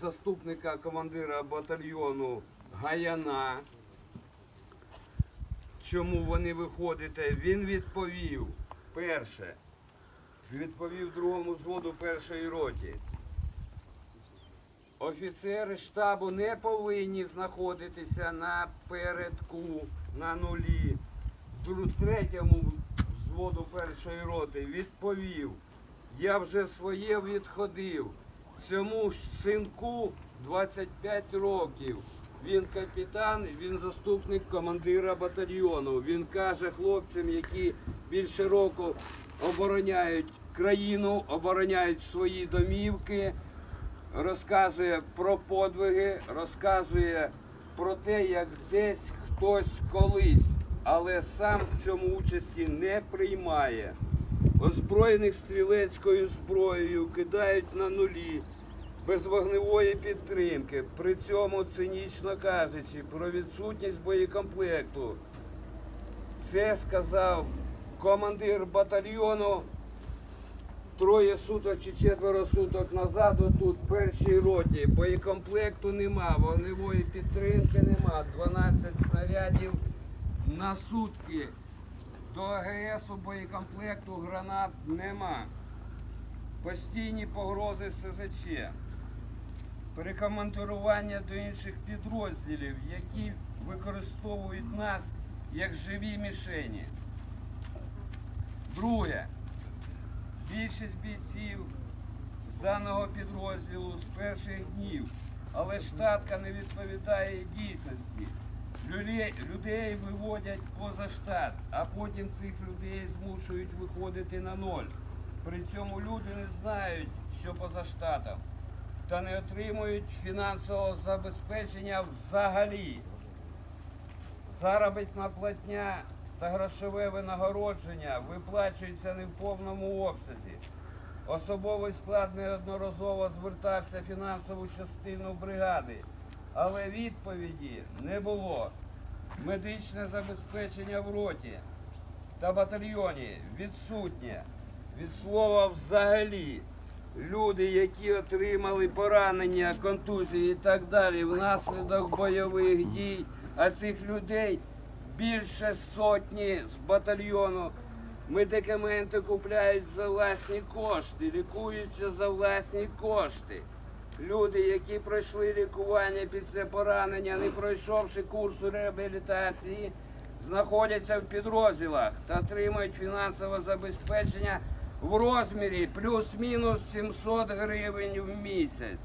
заступника командира батальйону Гаяна. Чому вони виходите? Він відповів перше. Відповів другому зводу першої роті. Офіцери штабу не повинні знаходитися на передку, на нулі. Третьому взводу першої роти відповів. Я вже своє відходив. Цьому синку 25 років. Він капітан, він заступник командира батальйону. Він каже хлопцям, які більше року обороняють країну, обороняють свої домівки, розказує про подвиги, розказує про те, як десь хтось колись, але сам в цьому участі не приймає. Озброєних стрілецькою зброєю кидають на нулі, без вогневої підтримки. При цьому цинічно кажучи про відсутність боєкомплекту. Це сказав командир батальйону троє суток чи четверо суток назад, отут в першій роті. Боєкомплекту нема, вогневої підтримки нема. 12 снарядів на сутки. До АГСу боєкомплекту гранат нема. Постійні погрози СЗЧ. Перекомандирування до інших підрозділів, які використовують нас як живі мішені. Друге. Більшість бійців з даного підрозділу з перших днів, але штатка не відповідає дійсності. Людей виводять поза штат, а потім цих людей змушують виходити на ноль. При цьому люди не знають, що поза штатом, та не отримують фінансового забезпечення взагалі. Заробітна платня та грошове винагородження виплачуються не в повному обсязі. Особовий склад неодноразово звертався в фінансову частину бригади, але відповіді не було. Медичне забезпечення в роті та батальйоні відсутнє. Від слова взагалі. Люди, які отримали поранення, контузії і так далі внаслідок бойових дій, а цих людей більше сотні з батальйону. Медикаменти купляють за власні кошти, лікуються за власні кошти. Люди, які пройшли лікування після поранення, не пройшовши курсу реабілітації, знаходяться в підрозділах та отримують фінансове забезпечення в розмірі плюс-мінус 700 гривень в місяць.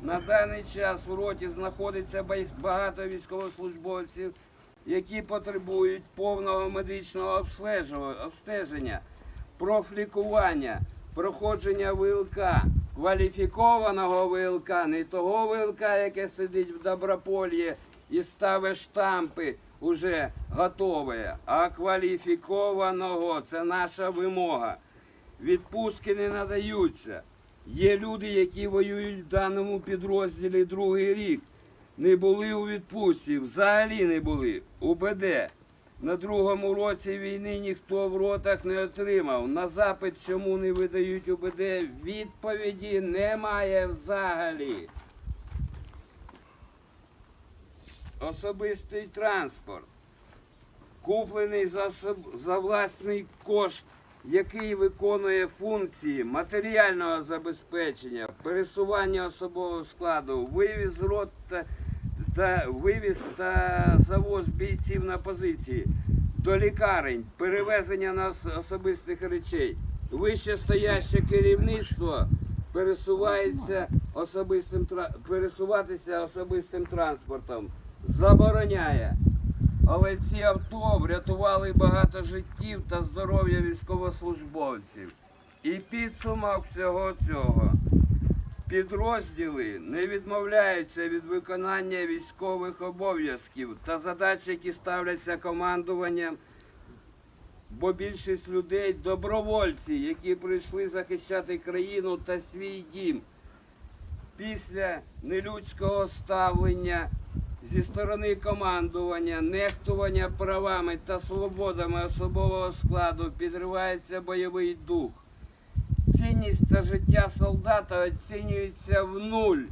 На даний час в роті знаходиться багато військовослужбовців, які потребують повного медичного обстеження, профлікування, проходження ВЛК, кваліфікованого ВЛК, не того ВЛК, яке сидить в Добропольї і ставить штампи уже готове, а кваліфікованого це наша вимога. Відпустки не надаються. Є люди, які воюють в даному підрозділі другий рік. Не були у відпустці, взагалі не були. УБД. На другому році війни ніхто в ротах не отримав. На запит, чому не видають УБД, відповіді немає взагалі. Особистий транспорт куплений за, за власний кошт, який виконує функції матеріального забезпечення, пересування особового складу, вивіз рот та, вивіз та завоз бійців на позиції, до лікарень, перевезення на ос- особистих речей. Вище стояще керівництво пересувається особистим пересуватися особистим транспортом, забороняє. Але ці авто врятували багато життів та здоров'я військовослужбовців. І підсумок всього цього. Підрозділи не відмовляються від виконання військових обов'язків та задач, які ставляться командуванням, бо більшість людей добровольці, які прийшли захищати країну та свій дім. Після нелюдського ставлення зі сторони командування, нехтування правами та свободами особового складу підривається бойовий дух. Цінність та життя солдата оцінюється в нуль.